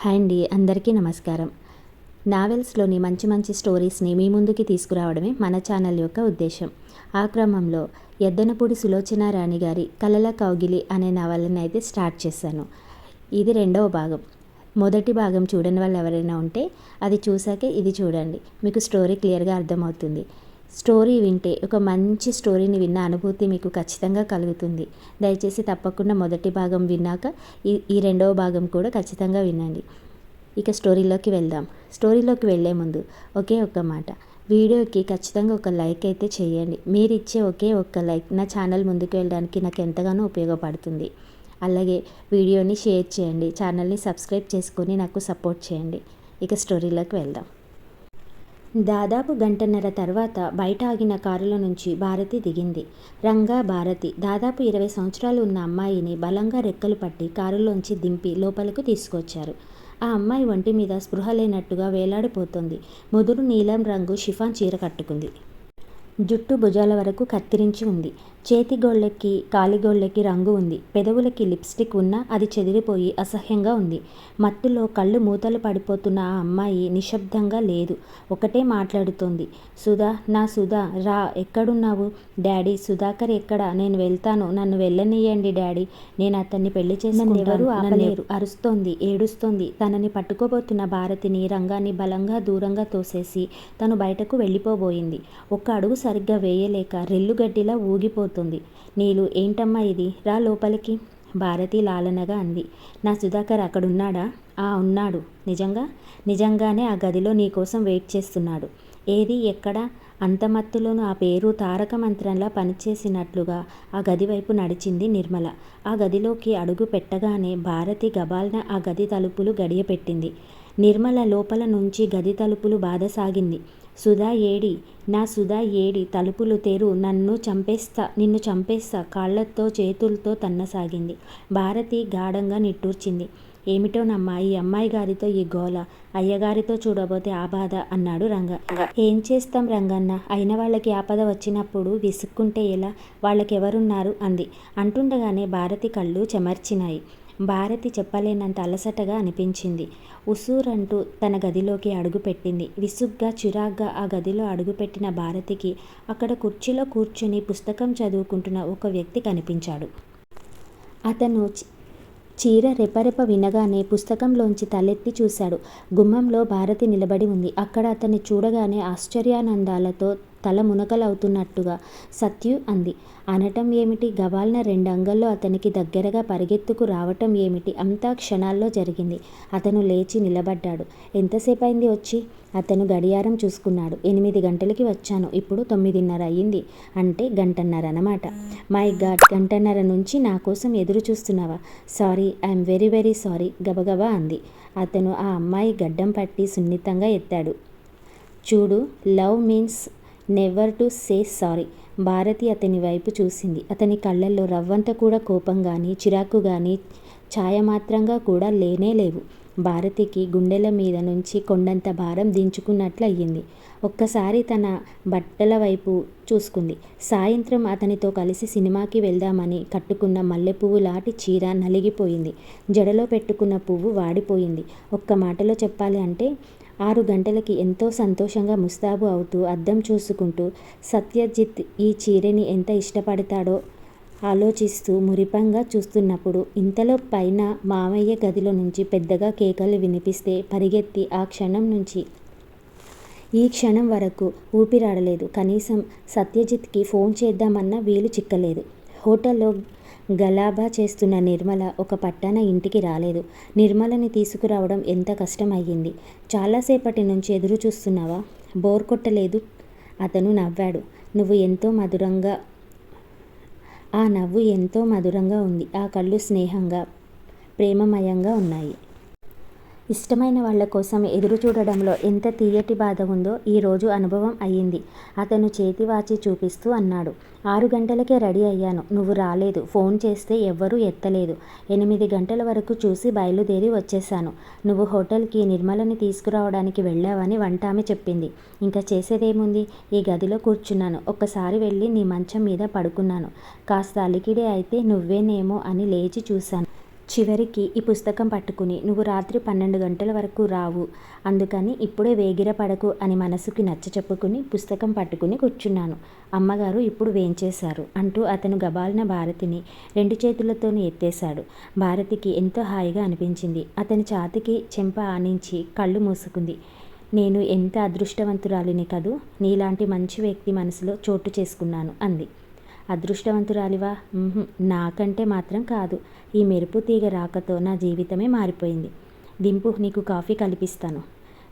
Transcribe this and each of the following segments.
Hi అండి అందరికీ నమస్కారం. నావెల్స్లోని మంచి మంచి స్టోరీస్ని మీ ముందుకి తీసుకురావడమే మన ఛానల్ యొక్క ఉద్దేశం. ఆ క్రమంలో ఎద్దనపూడి సులోచన రాణి గారి కలల కౌగిలి అనే నవలని అయితే స్టార్ట్ చేశాను. ఇది రెండవ భాగం. మొదటి భాగం చూడని వాళ్ళు ఎవరైనా ఉంటే అది చూసాకే ఇది చూడండి. మీకు స్టోరీ క్లియర్గా అర్థమవుతుంది. స్టోరీ వింటే ఒక మంచి స్టోరీని విన్న అనుభూతి మీకు ఖచ్చితంగా కలుగుతుంది. దయచేసి తప్పకుండా మొదటి భాగం విన్నాక ఈ ఈ రెండవ భాగం కూడా ఖచ్చితంగా వినండి. ఇక స్టోరీలోకి వెళ్దాం. స్టోరీలోకి వెళ్ళే ముందు ఒకే ఒక్క మాట. వీడియోకి ఖచ్చితంగా ఒక లైక్ అయితే చేయండి. మీరు ఇచ్చే ఒకే ఒక్క లైక్ నా ఛానల్ ముందుకు వెళ్ళడానికి నాకు ఎంతగానో ఉపయోగపడుతుంది. అలాగే వీడియోని షేర్ చేయండి. ఛానల్ని సబ్స్క్రైబ్ చేసుకొని నాకు సపోర్ట్ చేయండి. ఇక స్టోరీలోకి వెళ్దాం. దాదాపు గంటన్నర తర్వాత బయట ఆగిన కారుల నుంచి భారతి దిగింది. రంగా భారతి దాదాపు ఇరవై సంవత్సరాలు ఉన్న అమ్మాయిని బలంగా రెక్కలు పట్టి కారులోంచి దింపి లోపలకు తీసుకొచ్చారు. ఆ అమ్మాయి ఒంటి మీద స్పృహ లేనట్టుగా వేలాడిపోతుంది. ముదురు నీలం రంగు షిఫాన్ చీర కట్టుకుంది. జుట్టు భుజాల వరకు కత్తిరించి ఉంది. చేతిగోళ్ళకి కాలిగోళ్ళకి రంగు ఉంది. పెదవులకి లిప్స్టిక్ ఉన్నా అది చెదిరిపోయి అసహ్యంగా ఉంది. మత్తులో కళ్ళు మూతలు పడిపోతున్న ఆ అమ్మాయి నిశ్శబ్దంగా లేదు. ఒకటే మాట్లాడుతోంది. సుధా నా సుధా రా ఎక్కడున్నావు? డాడీ సుధాకర్ ఎక్కడ? నేను వెళ్తాను. నన్ను వెళ్ళనియండి డాడీ. నేను అతన్ని పెళ్ళి చేసుకుంటాను. ఆపలేరు. అరుస్తోంది ఏడుస్తోంది. తనని పట్టుకోబోతున్న భారతిని రంగాన్ని బలంగా దూరంగా తోసేసి తను బయటకు వెళ్ళిపోబోయింది. ఒక్క అడుగు సరిగ్గా వేయలేక రెల్లుగడ్డిలా చెప్తుంది నీలు ఏంటమ్మా ఇది? రా లోపలికి. భారతి లాలనగా అంది. నా సుధాకర్ అక్కడున్నాడా? ఆ ఉన్నాడు. నిజంగా? నిజంగానే ఆ గదిలో నీకోసం వెయిట్ చేస్తున్నాడు. ఏది? ఎక్కడ? అంతమత్తులోనూ ఆ పేరు తారక మంత్రంలా పనిచేసినట్లుగా ఆ గది వైపు నడిచింది నిర్మల. ఆ గదిలోకి అడుగు పెట్టగానే భారతి గబాల్న ఆ గది తలుపులు గడియపెట్టింది. నిర్మల లోపల నుంచి గది తలుపులు బాధసాగింది. సుధా ఏడి నా సుధా ఏడి తలుపులు తెరు నన్ను చంపేస్తా నిన్ను చంపేస్తా కాళ్ళతో చేతులతో తన్నసాగింది. భారతి గాఢంగా నిట్టూర్చింది. ఏమిటోనమ్మా ఈ అమ్మాయి గారితో ఈ గోల అయ్యగారితో చూడబోతే ఆ బాధ అన్నాడు రంగ. ఏం చేస్తాం రంగన్న? అయిన వాళ్ళకి ఆపద వచ్చినప్పుడు విసుక్కుంటే ఎలా? వాళ్ళకెవరున్నారు? అంది. అంటుండగానే భారతి కళ్ళు చెమర్చినాయి. భారతి చెప్పలేనంత అలసటగా అనిపించింది. ఉసూరంటూ తన గదిలోకి అడుగుపెట్టింది. విసుగ్గా చిరాగ్గా ఆ గదిలో అడుగుపెట్టిన భారతికి అక్కడ కుర్చీలో కూర్చుని పుస్తకం చదువుకుంటున్న ఒక వ్యక్తి కనిపించాడు. అతను చీర రెపరెప వినగానే పుస్తకంలోంచి తలెత్తి చూశాడు. గుమ్మంలో భారతి నిలబడి ఉంది. అక్కడ అతన్ని చూడగానే ఆశ్చర్యానందాలతో తల మునకలవుతున్నట్టుగా సత్యు అంది. అనటం ఏమిటి? గవాల్న రెండంగల్లో అతనికి దగ్గరగా పరిగెత్తుకు రావటం ఏమిటి? అంతా క్షణాల్లో జరిగింది. అతను లేచి నిలబడ్డాడు. ఎంతసేపు అయింది వచ్చి? అతను గడియారం చూసుకున్నాడు. ఎనిమిది గంటలకి వచ్చాను. ఇప్పుడు తొమ్మిదిన్నర అయ్యింది అంటే గంటన్నర అనమాట మై గాడ్! గంటన్నర నుంచి నా కోసం ఎదురు చూస్తున్నావా sorry I'm very very sorry గబగబా అంది. అతను ఆ అమ్మాయి గడ్డం పట్టి సున్నితంగా ఎత్తాడు. చూడు love means never to say sorry Bharati అతని వైపు చూసింది. అతని కళ్ళల్లో రవ్వంత కూడా కోపం కానీ చిరాకు కానీ ఛాయమాత్రంగా కూడా లేనే లేవు. భారతికి గుండెల మీద నుంచి కొండంత భారం దించుకున్నట్లు అయ్యింది ఒక్కసారి తన బట్టల వైపు చూసుకుంది. సాయంత్రం అతనితో కలిసి సినిమాకి వెళ్దామని కట్టుకున్న మల్లెపువ్వు లాంటి చీర నలిగిపోయింది. జడలో పెట్టుకున్న పువ్వు వాడిపోయింది. ఒక్క మాటలో చెప్పాలి అంటే ఆరు గంటలకి ఎంతో సంతోషంగా ముస్తాబు అవుతూ అద్దం చూసుకుంటూ సత్యజిత్ ఈ చీరని ఎంత ఇష్టపడతాడో ఆలోచిస్తూ మురిపంగా చూస్తున్నప్పుడు ఇంతలో పైన మామయ్య గదిలో నుంచి పెద్దగా కేకలు వినిపిస్తే పరిగెత్తి ఆ క్షణం నుంచి. ఈ క్షణం వరకు ఊపిరాడలేదు. కనీసం సత్యజిత్కి ఫోన్ చేద్దామన్నా వీలు చిక్కలేదు. హోటల్లో గలాబా చేస్తున్న నిర్మల ఒక పట్టాన ఇంటికి రాలేదు. నిర్మలని తీసుకురావడం ఎంత కష్టం అయ్యింది చాలాసేపటి నుంచి ఎదురు చూస్తున్నావా? బోర్ కొట్టలేదు? అతను నవ్వాడు. నువ్వు ఎంతో మధురంగా ఆ నవ్వు ఎంతో మధురంగా ఉంది. ఆ కళ్ళు స్నేహంగా ప్రేమమయంగా ఉన్నాయి. ఇష్టమైన వాళ్ళ కోసం ఎదురు చూడడంలో ఎంత తీయటి బాధ ఉందో ఈరోజు అనుభవం అయ్యింది. అతను చేతి వాచి చూపిస్తూ అన్నాడు. ఆరు గంటలకే రెడీ అయ్యాను. నువ్వు రాలేదు. ఫోన్ చేస్తే ఎవ్వరూ ఎత్తలేదు. ఎనిమిది గంటల వరకు చూసి బయలుదేరి వచ్చేశాను. నువ్వు హోటల్కి నిర్మలని తీసుకురావడానికి వెళ్ళావని వంటామె చెప్పింది. ఇంకా చేసేదేముంది? ఈ గదిలో కూర్చున్నాను. ఒక్కసారి వెళ్ళి నీ మంచం మీద పడుకున్నాను. కాస్త అలికిడే అయితే నువ్వేనేమో అని లేచి చూశాను. చివరికి ఈ పుస్తకం పట్టుకుని నువ్వు రాత్రి పన్నెండు గంటల వరకు రావు. అందుకని ఇప్పుడే వేగిర పడకు అని మనసుకి నచ్చ చెప్పుకుని పుస్తకం పట్టుకుని కూర్చున్నాను. అమ్మగారు ఇప్పుడు వేంచేశారు అంటూ అతను గబాలిన భారతిని రెండు చేతులతోనే ఎత్తేశాడు. భారతికి ఎంతో హాయిగా అనిపించింది. అతని ఛాతికి చెంప ఆనించి కళ్ళు మూసుకుంది. నేను ఎంత అదృష్టవంతురాలిని కదూ? నీలాంటి మంచి వ్యక్తి మనసులో చోటు చేసుకున్నాను అంది. అదృష్టవంతురాలివా? నాకంటే మాత్రం కాదు. ఈ మెరుపు తీగ రాకతో నా జీవితమే మారిపోయింది. దింపు నీకు కాఫీ కల్పిస్తాను.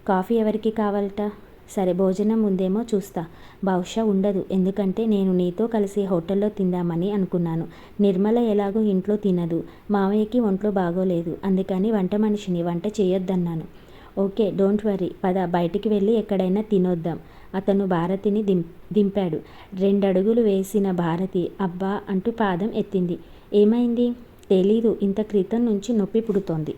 కాఫీ ఎవరికి కావాలట? సరే భోజనం ఉందేమో చూస్తా. బహుశా ఉండదు. ఎందుకంటే నేను నీతో కలిసి హోటల్లో తిందామని అనుకున్నాను. నిర్మల ఎలాగో ఇంట్లో తినదు. మావయ్యకి ఒంట్లో బాగోలేదు. అందుకని వంట మనిషిని వంట చేయొద్దన్నాను. Okay don't worry. పద బయటికి వెళ్ళి ఎక్కడైనా తినొద్దాం. అతను భారతిని దిం దింపాడు. రెండడుగులు వేసిన భారతి అబ్బా అంటూ పాదం ఎత్తింది. ఏమైంది? తెలీదు. ఇంత క్రితం నుంచి నొప్పి పుడుతోంది.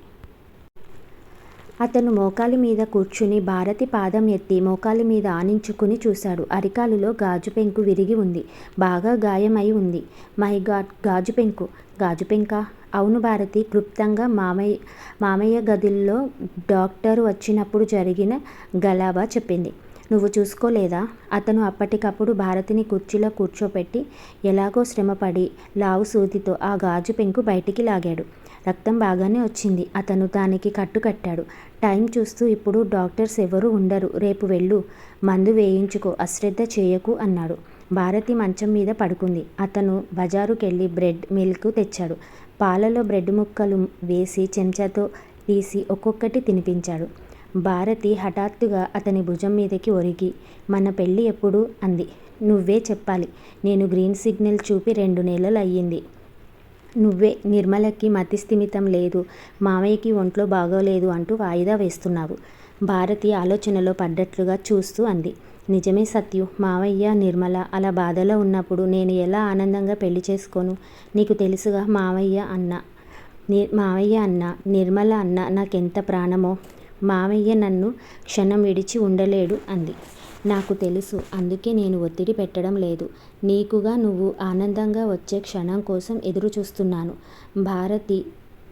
అతను మోకాలి మీద కూర్చుని భారతి పాదం ఎత్తి మోకాలి మీద ఆనించుకుని చూశాడు. అరికాలులో గాజు పెంకు విరిగి ఉంది. బాగా గాయమై ఉంది. మై గాడ్ గాజు పెంకు. గాజు పెంకా? అవును భారతి క్లుప్తంగా మామయ్య మామయ్య గదిలో డాక్టర్ వచ్చినప్పుడు జరిగిన గలాబా చెప్పింది. నువ్వు చూసుకోలేదా? అతను అప్పటికప్పుడు భారతిని కుర్చీలో కూర్చోపెట్టి ఎలాగో శ్రమపడి లావు సూదితో ఆ గాజు పెంకు బయటికి లాగాడు. రక్తం బాగానే వచ్చింది. అతను దానికి కట్టు కట్టాడు. టైం చూస్తూ ఇప్పుడు డాక్టర్స్ ఎవరూ ఉండరు. రేపు వెళ్ళు. మందు వేయించుకో. అశ్రద్ధ చేయకు అన్నాడు. భారతి మంచం మీద పడుకుంది. అతను బజారుకెళ్ళి బ్రెడ్ మిల్క్ తెచ్చాడు. పాలలో బ్రెడ్ ముక్కలు వేసి చెంచాతో తీసి ఒక్కొక్కటి తినిపించాడు. భారతి హఠాత్తుగా అతని భుజం మీదకి ఒరిగి మన పెళ్ళి ఎప్పుడు అంది. నువ్వే చెప్పాలి. నేను గ్రీన్ సిగ్నల్ చూపి రెండు నెలలు అయ్యింది. నువ్వే నిర్మలకి మతిస్థిమితం లేదు. మామయ్యకి ఒంట్లో బాగోలేదు అంటూ వాయిదా వేస్తున్నావు భారతి ఆలోచనలో పడ్డట్లుగా చూస్తూ అంది. నిజమే సత్యు. మావయ్య నిర్మల అలా బాధలో ఉన్నప్పుడు నేను ఎలా ఆనందంగా పెళ్ళి చేసుకోను? నీకు తెలుసుగా మావయ్య అన్న. ని మావయ్య అన్న నిర్మల అన్న నాకెంత ప్రాణమో? మావయ్య నన్ను క్షణం విడిచి ఉండలేడు అంది. నాకు తెలుసు అందుకే నేను ఒత్తిడి పెట్టడం లేదు. నీకుగా నువ్వు ఆనందంగా వచ్చే క్షణం కోసం ఎదురు చూస్తున్నాను. భారతి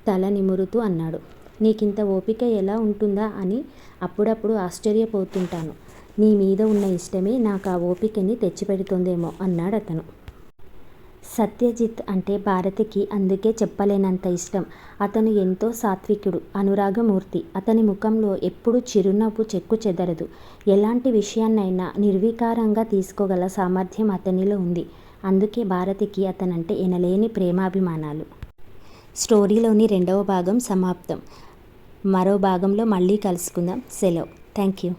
తల నిమురుతూ అన్నాడు. నీకింత ఓపిక ఎలా ఉంటుందా అని అప్పుడప్పుడు ఆశ్చర్యపోతుంటాను. నీ మీద ఉన్న ఇష్టమే నాకు ఆ ఓపికని తెచ్చిపెడుతుందేమో అన్నాడు అతను. సత్యజిత్ అంటే భారతికి అందుకే చెప్పలేనంత ఇష్టం. అతను ఎంతో సాత్వికుడు అనురాగమూర్తి. అతని ముఖంలో ఎప్పుడూ చిరునవ్వు చెక్కు చెదరదు. ఎలాంటి విషయాన్నైనా నిర్వికారంగా తీసుకోగల సామర్థ్యం అతనిలో ఉంది. అందుకే భారతికి అతనంటే ఎనలేని ప్రేమాభిమానాలు. స్టోరీలోని రెండవ భాగం సమాప్తం. మరో భాగంలో మళ్ళీ కలుసుకుందాం. సెలవు. Thank you